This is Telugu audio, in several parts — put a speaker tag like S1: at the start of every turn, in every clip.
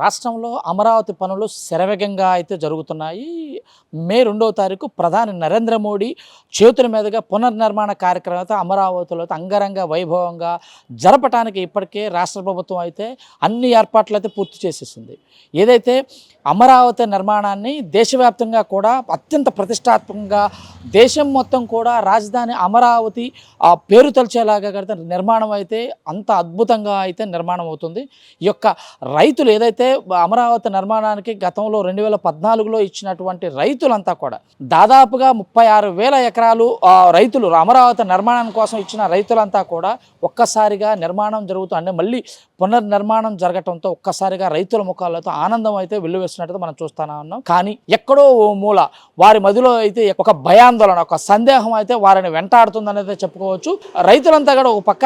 S1: రాష్ట్రంలో అమరావతి పనులు శరవేగంగా అయితే జరుగుతున్నాయి. మే రెండవ తారీఖు ప్రధాని నరేంద్ర మోడీ చేతుల మీదుగా పునర్నిర్మాణ కార్యక్రమం అయితే అమరావతిలో అంగరంగ వైభవంగా జరపటానికి ఇప్పటికే రాష్ట్ర ప్రభుత్వం అయితే అన్ని ఏర్పాట్లు అయితే పూర్తి చేసేసింది. ఏదైతే అమరావతి నిర్మాణాన్ని దేశవ్యాప్తంగా కూడా అత్యంత ప్రతిష్టాత్మకంగా దేశం మొత్తం కూడా రాజధాని అమరావతి ఆ పేరు తలిచేలాగా కడితే నిర్మాణం అయితే అంత అద్భుతంగా అయితే నిర్మాణం అవుతుంది. ఈ యొక్క రైతులు ఏదైతే అయితే అమరావతి నిర్మాణానికి గతంలో రెండు వేల పద్నాలుగులో ఇచ్చినటువంటి రైతులంతా కూడా దాదాపుగా ముప్పై ఆరు వేల ఎకరాలు రైతులు అమరావతి నిర్మాణం కోసం ఇచ్చిన రైతులంతా కూడా ఒక్కసారిగా నిర్మాణం జరుగుతూ అంటే మళ్ళీ పునర్నిర్మాణం జరగటంతో ఒక్కసారిగా రైతుల ముఖాలతో ఆనందం అయితే వెల్లువేస్తున్నట్టు మనం చూస్తానే ఉన్నాం. కానీ ఎక్కడో ఓ మూల వారి మదిలో అయితే ఒక భయాందోళన ఒక సందేహం అయితే వారిని వెంటాడుతుందనేది చెప్పుకోవచ్చు. రైతులంతా కూడా ఒక పక్క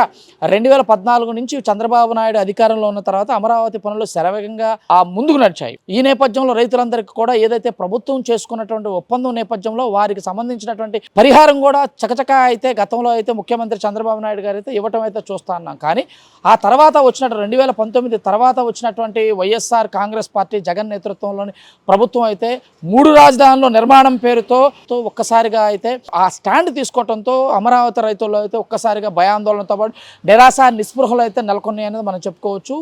S1: రెండు వేల పద్నాలుగు నుంచి చంద్రబాబు నాయుడు అధికారంలో ఉన్న తర్వాత అమరావతి పనులు శరవేగంగా ఆ ముందుకు నడిచాయి. ఈ నేపథ్యంలో రైతులందరికీ కూడా ఏదైతే ప్రభుత్వం చేసుకున్నటువంటి ఒప్పందం నేపథ్యంలో వారికి సంబంధించినటువంటి పరిహారం కూడా చకచక అయితే గతంలో అయితే ముఖ్యమంత్రి చంద్రబాబు నాయుడు గారు అయితే ఇవ్వటం అయితే చూస్తా ఉన్నాం. కానీ ఆ తర్వాత వచ్చినట్టు రెండు వేల పంతొమ్మిది తర్వాత వచ్చినటువంటి వైఎస్ఆర్ కాంగ్రెస్ పార్టీ జగన్ నేతృత్వంలోని ప్రభుత్వం అయితే మూడు రాజధానుల నిర్మాణం పేరుతో ఒక్కసారిగా అయితే ఆ స్టాండ్ తీసుకోవడంతో అమరావతి రైతుల్లో అయితే ఒక్కసారిగా భయాందోళనతో పాటు నిరాశ నిస్పృహలు అయితే నెలకొన్నాయి అనేది మనం చెప్పుకోవచ్చు.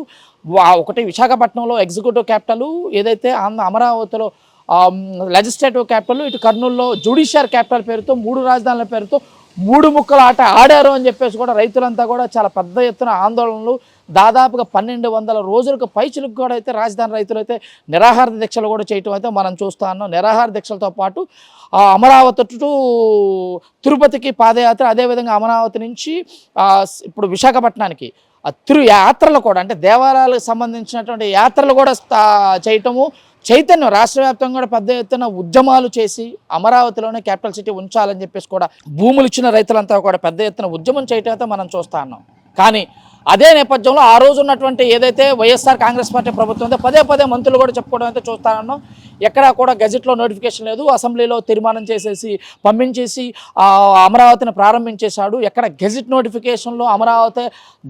S1: ఒకటి విశాఖపట్నంలో ఎగ్జిక్యూటివ్ క్యాపిటల్ ఏదైతే అమరావతిలో లెజిస్లేటివ్ క్యాపిటల్ ఇటు కర్నూలులో జ్యుడిషియర్ క్యాపిటల్ పేరుతో మూడు రాజధానుల పేరుతో మూడు ముక్కల ఆట ఆడారు అని చెప్పేసి కూడా రైతులంతా కూడా చాలా పెద్ద ఎత్తున ఆందోళనలు. దాదాపుగా పన్నెండు వందల రోజులకు పైచులకు కూడా అయితే రాజధాని రైతులు అయితే నిరాహార దీక్షలు కూడా చేయటం అయితే మనం చూస్తా ఉన్నాం. నిరాహార దీక్షలతో పాటు అమరావతి టు తిరుపతికి పాదయాత్ర అదేవిధంగా అమరావతి నుంచి ఇప్పుడు విశాఖపట్నానికి తిరు యాత్రలు కూడా అంటే దేవాలయాలకు సంబంధించినటువంటి యాత్రలు కూడా స్థా- చేయటము చైతన్యం రాష్ట్ర వ్యాప్తంగా కూడా పెద్ద ఎత్తున ఉద్యమాలు చేసి అమరావతిలోనే క్యాపిటల్ సిటీ ఉంచాలని చెప్పేసి కూడా భూములు ఇచ్చిన రైతులంతా కూడా పెద్ద ఎత్తున ఉద్యమం చేయటం అయితే మనం చూస్తా ఉన్నాం. కానీ అదే నేపథ్యంలో ఆ రోజు ఉన్నటువంటి ఏదైతే వైఎస్ఆర్ కాంగ్రెస్ పార్టీ ప్రభుత్వం ఉందో పదే పదే మంత్రులు కూడా చెప్పుకోవడం అయితే చూస్తానన్నాం. ఎక్కడా కూడా గజెట్లో నోటిఫికేషన్ లేదు. అసెంబ్లీలో తీర్మానం చేసేసి పంపించేసి అమరావతిని ప్రారంభించేశాడు. ఎక్కడ గెజిట్ నోటిఫికేషన్లో అమరావతి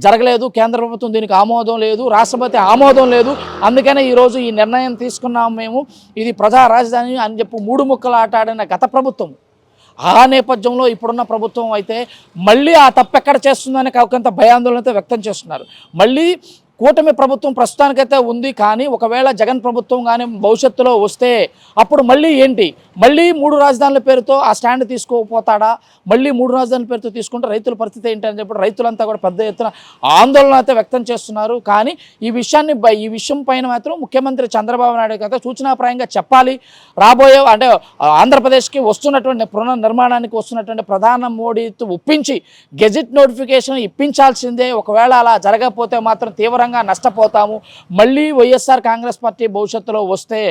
S1: జరగలేదు. కేంద్ర ప్రభుత్వం దీనికి ఆమోదం లేదు. రాష్ట్రపతి ఆమోదం లేదు. అందుకనే ఈరోజు ఈ నిర్ణయం తీసుకున్నాం మేము. ఇది ప్రజా రాజధాని అని చెప్పి మూడు ముక్కలు ఆట ఆడిన గత ప్రభుత్వం. ఆ నేపథ్యంలో ఇప్పుడున్న ప్రభుత్వం అయితే మళ్ళీ ఆ తప్పు ఎక్కడ చేస్తుందని కొంత భయాందోళనతో వ్యక్తం చేస్తున్నారు. మళ్ళీ కూటమి ప్రభుత్వం ప్రస్తుతానికైతే ఉంది కానీ ఒకవేళ జగన్ ప్రభుత్వం కానీ భవిష్యత్తులో వస్తే అప్పుడు మళ్ళీ ఏంటి? మళ్ళీ మూడు రాజధానుల పేరుతో ఆ స్టాండ్ తీసుకోపోతాడా మళ్ళీ మూడు రాజధానుల పేరుతో తీసుకుంటే రైతుల పరిస్థితి ఏంటి అని చెప్పి రైతులంతా కూడా పెద్ద ఎత్తున ఆందోళన అయితే వ్యక్తం చేస్తున్నారు. కానీ ఈ విషయాన్ని ఈ విషయం పైన మాత్రం ముఖ్యమంత్రి చంద్రబాబు నాయుడు కదా సూచనాప్రాయంగా చెప్పాలి. రాబోయే అంటే ఆంధ్రప్రదేశ్కి వస్తున్నటువంటి పునర్నిర్మాణానికి వస్తున్నటువంటి ప్రధాన మోడీతో ఒప్పించి గెజిట్ నోటిఫికేషన్ ఇప్పించాల్సిందే. ఒకవేళ అలా జరగకపోతే మాత్రం తీవ్రంగా నష్టపోతాము. మళ్ళీ వైఎస్ఆర్ కాంగ్రెస్ పార్టీ భవిష్యత్తులో వస్తే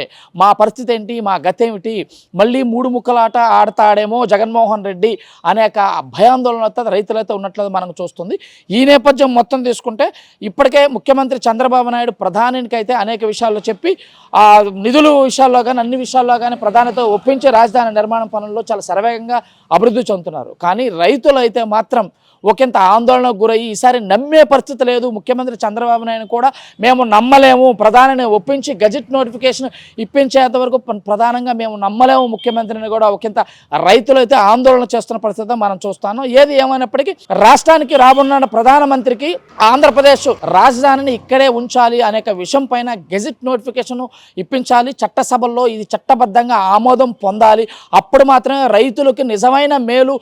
S1: మా పరిస్థితి ఏంటి మా గతేమిటి ఏమిటి? మళ్ళీ మూడు ముక్కలాట ఆడతాడేమో జగన్మోహన్ రెడ్డి అనేక భయాందోళన రైతులైతే ఉన్నట్లు మనకు చూస్తుంది. ఈ నేపథ్యం మొత్తం తీసుకుంటే ఇప్పటికే ముఖ్యమంత్రి చంద్రబాబు నాయుడు ప్రధానికైతే అయితే అనేక విషయాల్లో చెప్పి ఆ నిధుల విషయాల్లో కానీ అన్ని విషయాల్లో కానీ ప్రధానితో ఒప్పించి రాజధాని నిర్మాణం పనుల్లో చాలా శరవేగంగా అభివృద్ధి చెందుతున్నారు. కానీ రైతులు అయితే మాత్రం ఒకంత ఆందోళనకు గురయ్యి ఈసారి నమ్మే పరిస్థితి లేదు. ముఖ్యమంత్రి చంద్రబాబు నాయుడు కూడా మేము నమ్మలేము. ప్రధానిని ఒప్పించి గజెట్ నోటిఫికేషన్ ఇప్పించేంత వరకు ప్రధానంగా మేము నమ్మలేము. ముఖ్యమంత్రిని కూడా ఒకంత రైతులు అయితే ఆందోళన చేస్తున్న పరిస్థితి మనం చూస్తాను. ఏది ఏమైనప్పటికీ రాష్ట్రానికి రాబోన్న ప్రధానమంత్రికి ఆంధ్రప్రదేశ్ రాజధానిని ఇక్కడే ఉంచాలి అనేక విషయం పైన గెజిట్ నోటిఫికేషన్ ఇప్పించాలి. చట్టసభల్లో ఇది చట్టబద్ధంగా ఆమోదం పొందాలి. అప్పుడు మాత్రమే రైతులకు నిజమైన మేలు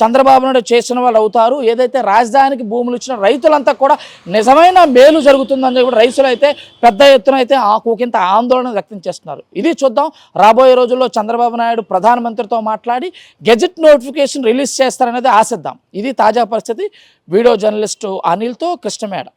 S1: చంద్రబాబు నాయుడు చేసిన వాళ్ళు అవుతారు. ఏదైతే రాజధానికి భూములు ఇచ్చిన రైతులంతా కూడా నిజమైన మేలు జరుగుతుందని చెప్పి రైతులు అయితే పెద్ద ఎత్తున అయితే ఆకుకింత కూకింత ఆందోళన వ్యక్తం చేస్తున్నారు. ఇది చూద్దాం. రాబోయే రోజుల్లో చంద్రబాబు నాయుడు ప్రధానమంత్రితో మాట్లాడి గెజెట్ నోటిఫికేషన్ రిలీజ్ చేస్తారనేది ఆశిద్దాం. ఇది తాజా పరిస్థితి. వీడియో జర్నలిస్టు అనిల్తో కృష్ణమేడ.